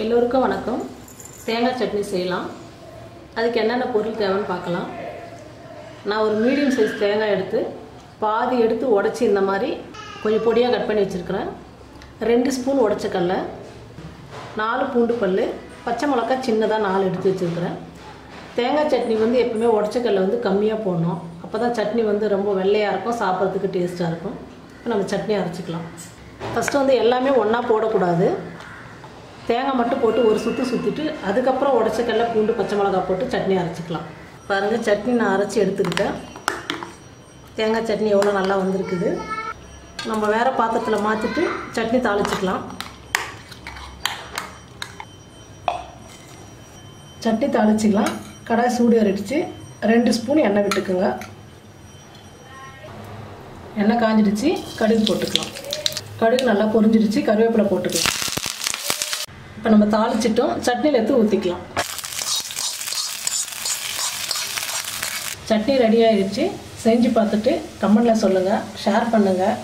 எல்லோருக்கும் வணக்கம். தேங்காய் சட்னி செய்யலாம். அதுக்கு என்னென்ன பொருள் தேவைன்னு பார்க்கலாம். நான் ஒரு மீடியம் சைஸ் தேங்காய் எடுத்து பாதி எடுத்து உடச்சி இந்த மாதிரி கொஞ்சம் பொடியாக கட் பண்ணி வச்சுருக்கிறேன். ரெண்டு ஸ்பூன் உடச்சக்கல்ல நாலு பூண்டு பல் பச்சை மிளகா சின்னதாக நாலு எடுத்து வச்சுருக்கிறேன். தேங்காய் சட்னி வந்து எப்பவுமே உடச்சக்கல்ல வந்து கம்மியாக போடணும். அப்போ தான் சட்னி வந்து ரொம்ப வெள்ளையாக இருக்கும் சாப்பிட்றதுக்கு டேஸ்ட்டாக இருக்கும். இப்போ நம்ம சட்னி அரைச்சிக்கலாம். ஃபஸ்ட்டு வந்து எல்லாமே ஒன்றா போடக்கூடாது. தேங்காய் மட்டும் போட்டு ஒரு சுற்று சுற்றிட்டு அதுக்கப்புறம் உடச்சக்கல்ல பூண்டு பச்சை மிளகா போட்டு சட்னி அரைச்சிக்கலாம். பாருங்கள் சட்னி நான் அரைச்சி எடுத்துக்கிட்டேன். தேங்காய் சட்னி எவ்வளோ நல்லா வந்திருக்குது. நம்ம வேறு பாத்திரத்தில் மாற்றிட்டு சட்னி தாளிச்சிக்கலாம். சட்னி தாளிச்சிக்கலாம். கடாய் சூடு அரைச்சி ரெண்டு ஸ்பூன் எண்ணெய் விட்டுக்குங்க. எண்ணெய் காஞ்சிடுச்சு. கடுகு போட்டுக்கலாம். கடுகு நல்லா பொரிஞ்சிடுச்சு. கருவேப்பிலை போட்டுக்கலாம். இப்போ நம்ம தாளிச்சிட்டோம். சட்னியில் எடுத்து ஊற்றிக்கலாம் சட்னி ரெடி ஆயிடுச்சு. செஞ்சு பார்த்துட்டு கமெண்டில் சொல்லுங்கள் ஷேர் பண்ணுங்கள்